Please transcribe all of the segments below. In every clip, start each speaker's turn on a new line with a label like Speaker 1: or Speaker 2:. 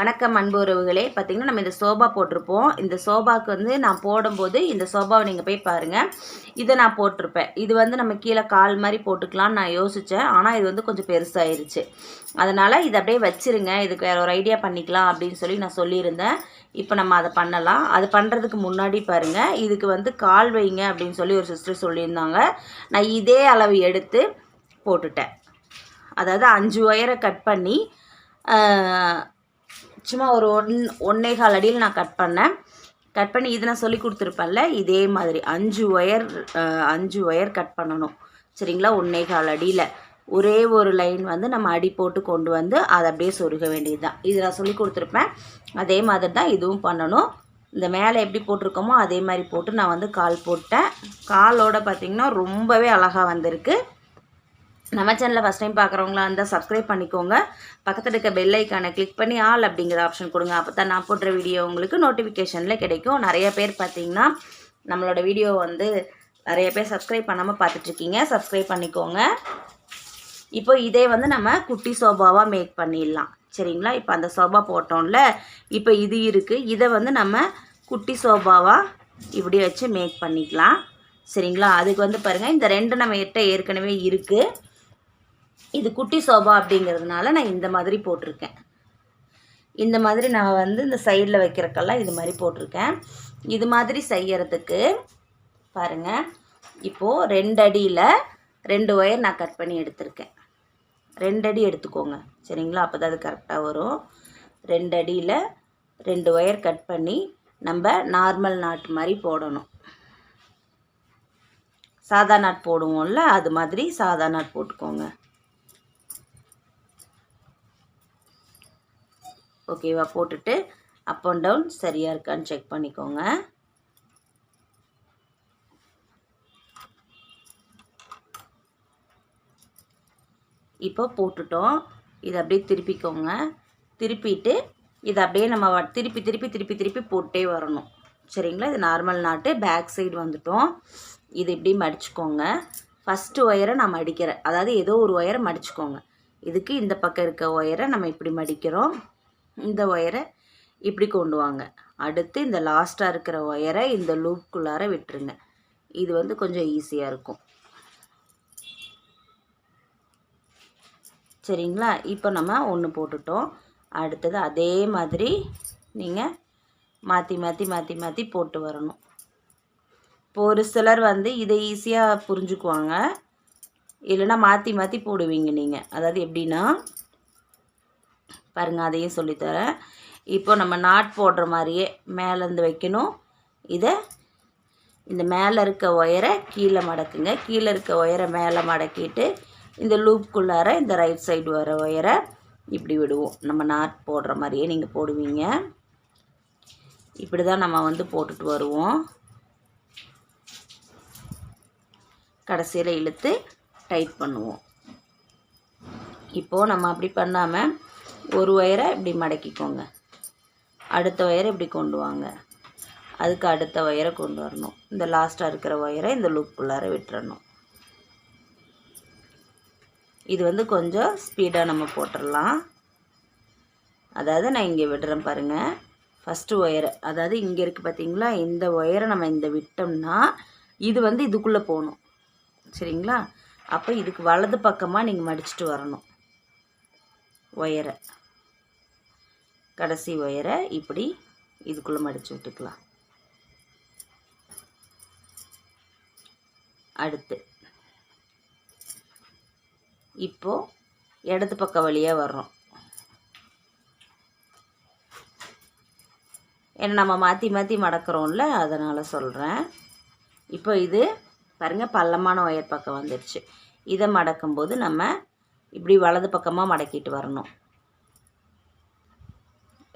Speaker 1: வணக்கம் அன்பு உறவுகளே. பார்த்தீங்கன்னா நம்ம இந்த சோபா போட்டிருப்போம். இந்த சோபாவுக்கு வந்து நான் போடும்போது இந்த சோபாவை நீங்கள் போய் பாருங்கள் இதை நான் போட்டிருப்பேன். இது வந்து நம்ம கீழே கால் மாதிரி போட்டுக்கலாம்னு நான் யோசித்தேன் ஆனால் இது வந்து கொஞ்சம் பெருசாகிருச்சு அதனால் இதை அப்படியே வச்சிருங்க. இதுக்கு வேறு ஒரு ஐடியா பண்ணிக்கலாம் அப்படின்னு சொல்லி நான் சொல்லியிருந்தேன். இப்போ நம்ம அதை பண்ணலாம். அது பண்ணுறதுக்கு முன்னாடி பாருங்கள் இதுக்கு வந்து கால் வைங்க அப்படின்னு சொல்லி ஒரு சிஸ்டர் சொல்லியிருந்தாங்க. நான் இதே அளவு எடுத்து போட்டுட்டேன். அதாவது அஞ்சு ஒயரை கட் பண்ணி சும்மா ஒரு ஒன் ஒன்னே கால் அடியில் நான் கட் பண்ணேன். கட் பண்ணி இது நான் சொல்லி கொடுத்துருப்பேன்ல இதே மாதிரி அஞ்சு ஒயர் அஞ்சு ஒயர் கட் பண்ணணும். சரிங்களா? ஒன்னே கால் அடியில். ஒரே ஒரு லைன் வந்து நம்ம அடி போட்டு கொண்டு வந்து அதை அப்படியே சொருக வேண்டியது தான் இது நான் சொல்லி கொடுத்துருப்பேன். அதே மாதிரி தான் இதுவும் பண்ணணும். இந்த மேலே எப்படி போட்டிருக்கோமோ அதே மாதிரி போட்டு நான் வந்து கால் போட்டேன். காலோட பார்த்திங்கன்னா ரொம்பவே அழகாக வந்திருக்கு. நம்ம சேனலில் ஃபஸ்ட் டைம் பார்க்குறவங்களா இருந்தால் சப்ஸ்கிரைப் பண்ணிக்கோங்க. பக்கத்தில் இருக்க பெல் ஐக்கானை கிளிக் பண்ணி ஆல் அப்படிங்கிற ஆப்ஷன் கொடுங்க. அப்போ தான் நான் போடுற வீடியோ உங்களுக்கு நோட்டிஃபிகேஷனில் கிடைக்கும். நிறைய பேர் பார்த்தீங்கன்னா நம்மளோட வீடியோ வந்து நிறைய பேர் சப்ஸ்கிரைப் பண்ணாமல் பார்த்துட்ருக்கீங்க சப்ஸ்கிரைப் பண்ணிக்கோங்க. இப்போ இதே வந்து நம்ம குட்டி சோபாவாக மேக் பண்ணிடலாம். சரிங்களா? இப்போ அந்த சோபா போட்டோம்ல இப்போ இது இருக்குது இதை வந்து நம்ம குட்டி சோபாவாக இப்படி வச்சு மேக் பண்ணிக்கலாம். சரிங்களா? அதுக்கு வந்து பாருங்கள் இந்த ரெண்டு நம்ம எட்ட ஏற்கனவே இருக்குது இது குட்டி சோபா அப்படிங்கிறதுனால நான் இந்த மாதிரி போட்டிருக்கேன். இந்த மாதிரி நான் வந்து இந்த சைடில் வைக்கிறக்கெல்லாம் இது மாதிரி போட்டிருக்கேன். இது மாதிரி செய்யறதுக்கு பாருங்கள் இப்போது ரெண்டு அடியில் ரெண்டு ஒயர் நான் கட் பண்ணி எடுத்திருக்கேன். ரெண்டு அடி எடுத்துக்கோங்க. சரிங்களா? அப்போ தான் அது கரெக்டாக வரும். ரெண்டு அடியில் ரெண்டு ஒயர் கட் பண்ணி நம்ம நார்மல் நாட் மாதிரி போடணும். சாதா நாட் போடுவோம்ல அது மாதிரி சாதா நாட் போட்டுக்கோங்க. ஓகேவா போட்டுட்டு அப் அண்ட் டவுன் சரியாக இருக்கான்னு செக் பண்ணிக்கோங்க. இப்போ போட்டுட்டோம். இதை அப்படியே திருப்பிக்கோங்க. திருப்பிட்டு இதை அப்படியே நம்ம திருப்பி திருப்பி திருப்பி திருப்பி போட்டே வரணும். சரிங்களா? இது நார்மல் நாட்டு பேக் சைடு வந்துட்டோம். இது இப்படி மடிச்சுக்கோங்க. ஃபஸ்ட்டு ஒயரை நான் மடிக்கிறேன். அதாவது ஏதோ ஒரு ஒயரை மடிச்சுக்கோங்க. இதுக்கு இந்த பக்கம் இருக்க ஒயரை நம்ம இப்படி மடிக்கிறோம். இந்த ஒயரை இப்படி கொண்டு வாங்க. அடுத்து இந்த லாஸ்ட்டாக இருக்கிற ஒயரை இந்த லூப்குள்ளார விட்டுருங்க. இது வந்து கொஞ்சம் ஈஸியாக இருக்கும். சரிங்களா? இப்போ நம்ம ஒன்று போட்டுட்டோம். அடுத்தது அதே மாதிரி நீங்கள் மாற்றி மாற்றி மாற்றி மாற்றி போட்டு வரணும். இப்போ ஒரு சிலர் வந்து இதை ஈஸியாக புரிஞ்சுக்குவாங்க. இல்லைன்னா மாற்றி மாற்றி போடுவீங்க நீங்கள் அதாவது எப்படின்னா பாருங்கள் அதையும் சொல்லித்தரேன். இப்போ நம்ம நாட் போடுற மாதிரியே மேலேருந்து வைக்கணும். இதை இந்த மேலே இருக்க ஒயரை கீழே மடக்குங்க. கீழே இருக்க ஒயரை மேலே மடக்கிட்டு இந்த லூப்புக்குள்ளார இந்த ரைட் சைடு வர ஒயரை இப்படி விடுவோம். நம்ம நாட் போடுற மாதிரியே நீங்கள் போடுவீங்க. இப்படி தான் நம்ம வந்து போட்டுட்டு வருவோம். கடைசியில் இழுத்து டைட் பண்ணுவோம். இப்போது நம்ம அப்படி பண்ணாமல் ஒரு ஒயரை இப்படி மடக்கிக்கோங்க. அடுத்த ஒயரை இப்படி கொண்டு வாங்க. அதுக்கு அடுத்த ஒயரை கொண்டு வரணும். இந்த லாஸ்ட்டாக இருக்கிற ஒயரை இந்த லூப்புக்குள்ளார விட்டுறணும். இது வந்து கொஞ்சம் ஸ்பீடாக நம்ம போட்டுடலாம் அதாவது நான் இங்கே விடுறேன் பாருங்கள் ஃபஸ்ட்டு ஒயரை அதாவது இங்கே இருக்குது பார்த்தீங்களா இந்த ஒயரை நம்ம இந்த விட்டோம்னா இது வந்து இதுக்குள்ளே போகணும். சரிங்களா? அப்போ இதுக்கு வலது பக்கமாக நீங்கள் மடிச்சிட்டு வரணும். ஒயரை. கடைசி ஒயரை இப்படி இதுக்குள்ளே மடித்து விட்டுக்கலாம். அடுத்து. இப்போது இடது பக்க வழியாக வர்றோம். ஏன்னா நம்ம மாற்றி மாற்றி மடக்கிறோம்ல அதனால் சொல்கிறேன் இப்போ இது பாருங்கள் பள்ளமான ஒயர் பக்கம் வந்துடுச்சு இதை மடக்கும்போது நம்ம இப்படி வலது பக்கமாக மடக்கிட்டு வரணும்.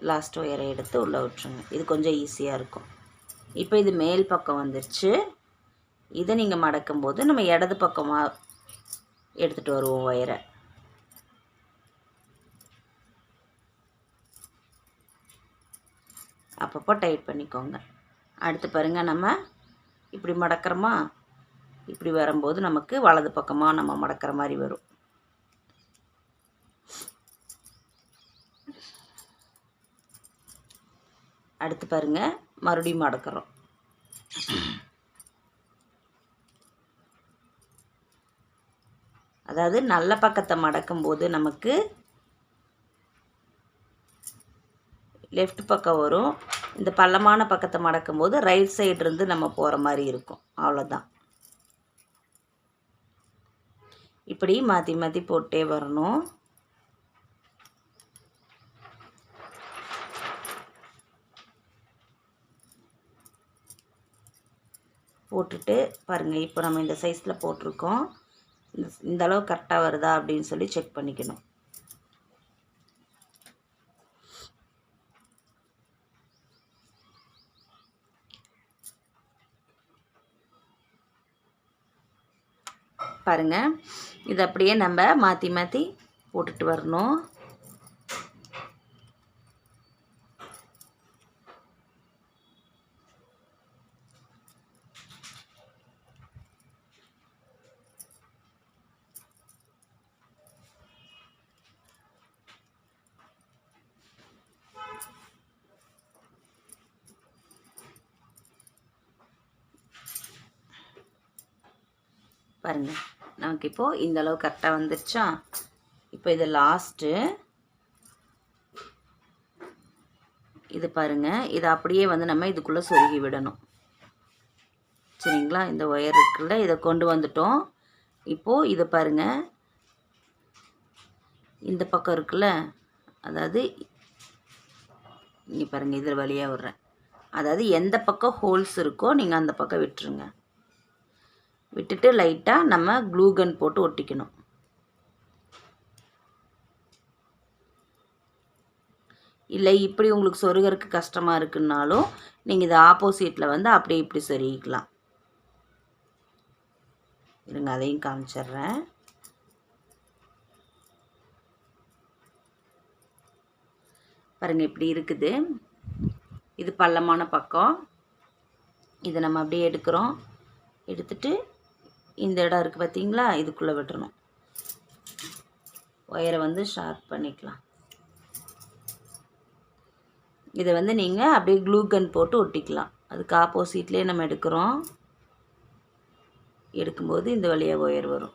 Speaker 1: லாஸ்ட் ஒயரை எடுத்து உள்ளே விட்டுருங்க. இது கொஞ்சம் ஈஸியாக இருக்கும். இப்போ இது மேல் பக்கம் வந்துருச்சு. இதை நீங்கள் மடக்கும்போது நம்ம இடது பக்கமாக எடுத்துகிட்டு வருவோம் ஒயரை அப்பப்போ டைட் பண்ணிக்கோங்க. அடுத்து பாருங்கள் நம்ம இப்படி மடக்கிறோமா? இப்படி வரும்போது நமக்கு வலது பக்கமாக நம்ம மடக்கிற மாதிரி வரும். அடுத்து பாருங்கள் மறுபடியும் மடக்கிறோம் அதாவது நல்ல பக்கத்தை மடக்கும்போது நமக்கு லெஃப்ட் பக்கம் வரும். இந்த பள்ளமான பக்கத்தை மடக்கும்போது ரைட் சைடு இருந்து நம்ம போகிற மாதிரி இருக்கும். அவ்வளோதான் இப்படி மாற்றி மாற்றி போட்டே வரணும். போட்டுட்டு பாருங்கள் இப்போ நம்ம இந்த சைஸில் போட்டிருக்கோம். இந்த அளவு கரெக்டாக வருதா அப்படின்னு சொல்லி செக் பண்ணிக்கணும். பாருங்கள் இதை அப்படியே நம்ம மாற்றி மாற்றி போட்டுட்டு வரணும். பாருங்கள் நமக்கு இப்போது இந்த அளவு கரெக்டாக வந்துருச்சா? இப்போ இது லாஸ்ட்டு இது பாருங்கள் இதை அப்படியே வந்து நம்ம இதுக்குள்ளே சொருகி விடணும். சரிங்களா? இந்த ஒயர் இருக்குல்ல இதை கொண்டு வந்துட்டோம். இப்போது இதை பாருங்கள் இந்த பக்கம் இருக்குல்ல? அதாவது இங்கே பாருங்கள் இதில் வழியாக விட்றேன். அதாவது எந்த பக்கம் ஹோல்ஸ் இருக்கோ நீங்கள் அந்த பக்கம் விட்டுருங்க. விட்டுட்டு லைட்டாக நம்ம க்ளூகன் போட்டு ஒட்டிக்கணும். இல்லை இப்படி உங்களுக்கு சொருகிறதுக்கு கஷ்டமாக இருக்குன்னாலும் நீங்கள் இதை ஆப்போசிட்டில் வந்து அப்படியே இப்படி சொருகிக்கலாம். இருங்க அதையும் காமிச்சிட்றேன். பாருங்கள் இப்படி இருக்குது. இது பள்ளமான பக்கம். இதை நம்ம அப்படியே எடுக்கிறோம். எடுத்துட்டு இந்த இடம் இருக்குது பார்த்தீங்களா இதுக்குள்ளே விட்டுறணும். ஒயரை வந்து ஷார்ப் பண்ணிக்கலாம். இதை வந்து நீங்கள் அப்படியே க்ளூ கன் போட்டு ஒட்டிக்கலாம். அதுக்கு ஆப்போசிட்லேயே நம்ம எடுக்கிறோம். எடுக்கும்போது இந்த வழியாக ஒயர் வரும்.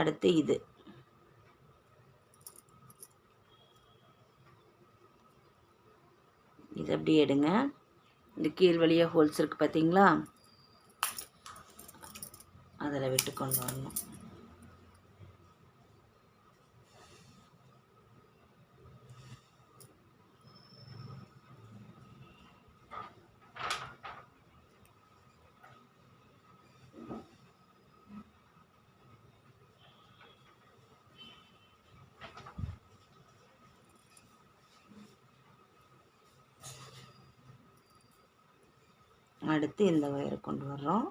Speaker 1: அடுத்து இது. இது அப்படி எடுங்க. இந்த கீழ் வழியாக ஹோல்ஸ் இருக்குது பார்த்தீங்களா அதில் விட்டு கொண்டு வரணும். அடுத்து இந்த ஒயரை கொண்டு வர்றோம்.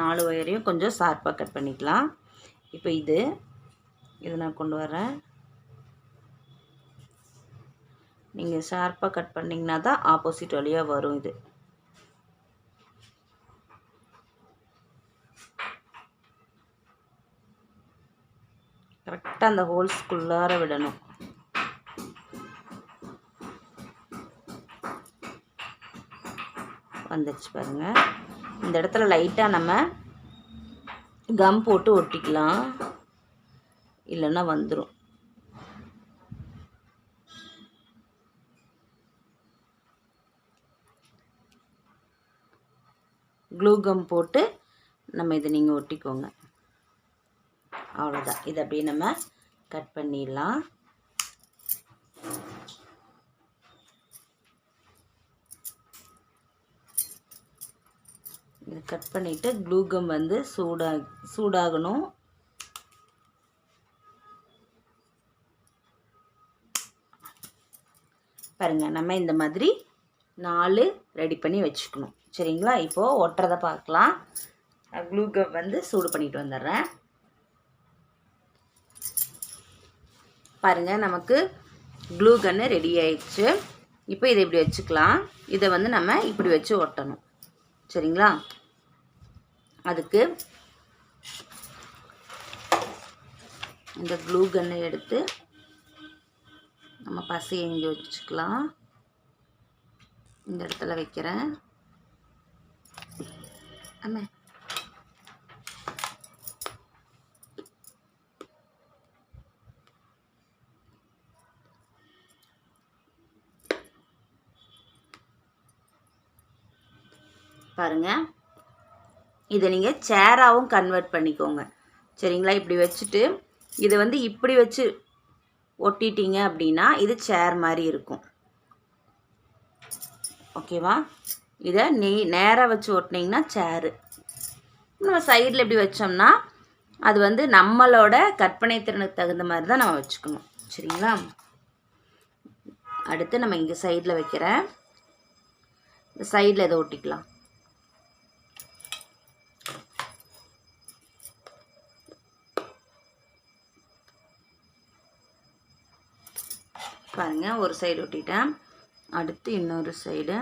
Speaker 1: நாலு ஒயரையும் கொஞ்சம் ஷார்ப்பாக கட் பண்ணிக்கலாம். இப்போ இது இதை நான் கொண்டு வரேன் நீங்கள் ஷார்ப்பாக கட் பண்ணிங்கன்னா தான் ஆப்போசிட் வழியாக வரும் இது. கரெக்டாக அந்த ஹோல்ஸ்குள்ளார விடணும் வந்துருச்சு பாருங்கள் இந்த இடத்துல லைட்டாக நம்ம கம் போட்டு ஒட்டிக்கலாம் இல்லைன்னா வந்துடும் க்ளூ கம் போட்டு நம்ம இதை நீங்கள் ஒட்டிக்கோங்க அவ்வளோதான் இதை அப்படியே நம்ம கட் பண்ணிடலாம். இது கட் பண்ணிவிட்டு க்ளூகம் வந்து சூடா சூடாகணும். பாருங்கள் நம்ம இந்த மாதிரி நாலு ரெடி பண்ணி வச்சுக்கணும். சரிங்களா? இப்போது ஒட்டுறதை பார்க்கலாம். க்ளூகம் வந்து சூடு பண்ணிட்டு வந்துடுறேன். பாருங்கள் நமக்கு க்ளூ கன்று ரெடி ஆயிடுச்சு. இப்போ இதை இப்படி வச்சுக்கலாம். இதை வந்து நம்ம இப்படி வச்சு ஒட்டணும். சரிங்களா? அதுக்கு இந்த க்ளூ கன்னை எடுத்து நம்ம பசையை இங்கே வச்சுக்கலாம். இந்த இடத்துல வைக்கிறேன். ஆமாம் பாருங்கள் இதை நீங்கள் சேராகவும் கன்வெர்ட் பண்ணிக்கோங்க. சரிங்களா? இப்படி வச்சுட்டு இதை வந்து இப்படி வச்சு ஒட்டிட்டீங்க அப்படின்னா இது சேர் மாதிரி இருக்கும். ஓகேவா? இதை நீ நேராக வச்சு ஒட்டினீங்கன்னா சேரு நம்ம சைடில் இப்படி வச்சோம்னா அது வந்து நம்மளோட கற்பனை திறனுக்கு தகுந்த மாதிரி தான் நம்ம வச்சுக்கணும். சரிங்களா? அடுத்து நம்ம இங்கே சைடில் வைக்கிறேன். இந்த சைடில் இதை ஒட்டிக்கலாம். பாருங்கள் ஒரு சைடு ஒட்டிட்டேன். அடுத்து இன்னொரு சைடு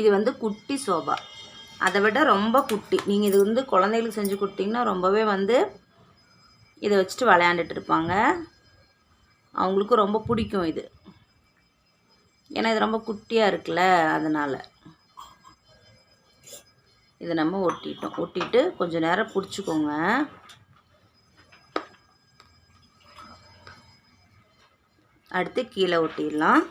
Speaker 1: இது வந்து குட்டி சோபா. அதை விட ரொம்ப குட்டி. நீங்கள் இது வந்து குழந்தைகளுக்கு செஞ்சு கொடுத்தீங்கன்னா ரொம்பவே வந்து இதை வச்சுட்டு விளையாண்டுட்டு இருப்பாங்க. அவங்களுக்கும் ரொம்ப பிடிக்கும் இது. ஏன்னா இது ரொம்ப குட்டியாக இருக்குல்ல அதனால். இதை நம்ம ஒட்டிட்டோம். ஒட்டிட்டு கொஞ்சம் நேரம் பிடிச்சிக்கோங்க. அடுத்து கீழே ஒட்டிடலாம்.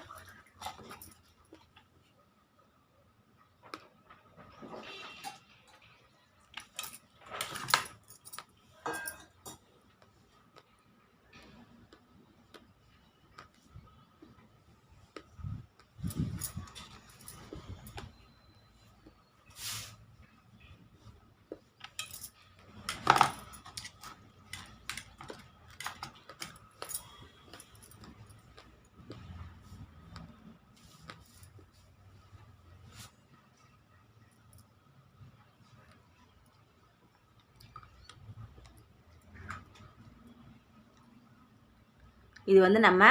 Speaker 1: இது வந்து நம்ம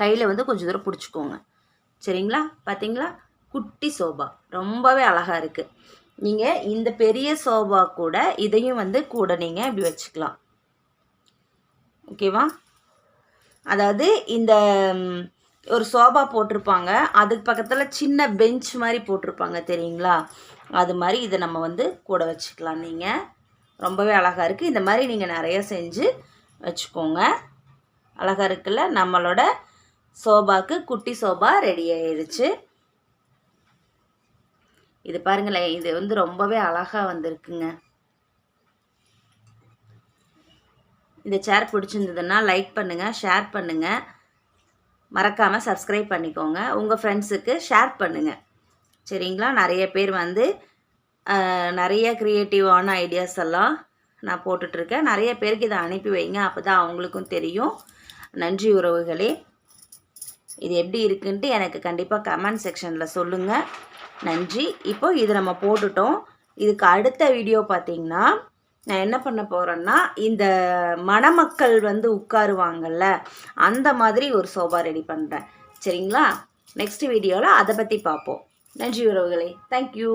Speaker 1: கையில் வந்து கொஞ்சம் தூரம் பிடிச்சிக்கோங்க. சரிங்களா? பார்த்தீங்களா குட்டி சோபா. ரொம்பவே அழகாக இருக்குது நீங்கள் இந்த பெரிய சோபா கூட இதையும் வந்து கூட நீங்கள் இப்படி வச்சுக்கலாம். ஓகேவா? அதாவது இந்த ஒரு சோபா போட்டிருப்பாங்க. அதுக்கு பக்கத்தில் சின்ன பெஞ்ச் மாதிரி போட்டிருப்பாங்க தெரியுங்களா? அது மாதிரி இதை நம்ம வந்து கூட வச்சுக்கலாம். நீங்கள் ரொம்பவே அழகாக இருக்குது இந்த மாதிரி நீங்கள் நிறைய செஞ்சு வச்சுக்கோங்க. அழகாக இருக்குல்ல? நம்மளோட சோபாக்கு குட்டி சோபா ரெடி ஆயிடுச்சு இது பாருங்களேன் இது வந்து ரொம்பவே அழகாக வந்திருக்குங்க. இந்த சேர் பிடிச்சிருந்ததுன்னா லைக் பண்ணுங்கள் ஷேர் பண்ணுங்கள் மறக்காமல் சப்ஸ்கிரைப் பண்ணிக்கோங்க. உங்கள் ஃப்ரெண்ட்ஸுக்கு ஷேர் பண்ணுங்கள் சரிங்களா? நிறைய பேர் வந்து நிறைய க்ரியேட்டிவான ஐடியாஸ் எல்லாம் நான் போட்டுட்ருக்கேன் நிறைய பேருக்கு இதை அனுப்பி வைங்க. அப்போ தான் அவங்களுக்கும் தெரியும். நன்றி உறவுகளே. இது எப்படி இருக்குன்ட்டு எனக்கு கண்டிப்பாக கமெண்ட் செக்ஷனில் சொல்லுங்கள் நன்றி. இப்போ இது நம்ம போட்டுட்டோம். இதுக்கு அடுத்த வீடியோ பார்த்தீங்கன்னா நான் என்ன பண்ண போகிறேன்னா இந்த மணமக்கள் வந்து உட்காருவாங்கல்ல அந்த மாதிரி ஒரு சோபா ரெடி பண்ணுறேன் சரிங்களா? நெக்ஸ்ட் வீடியோவில் அதை பற்றி பார்ப்போம். நன்றி உறவுகளே. தேங்க்யூ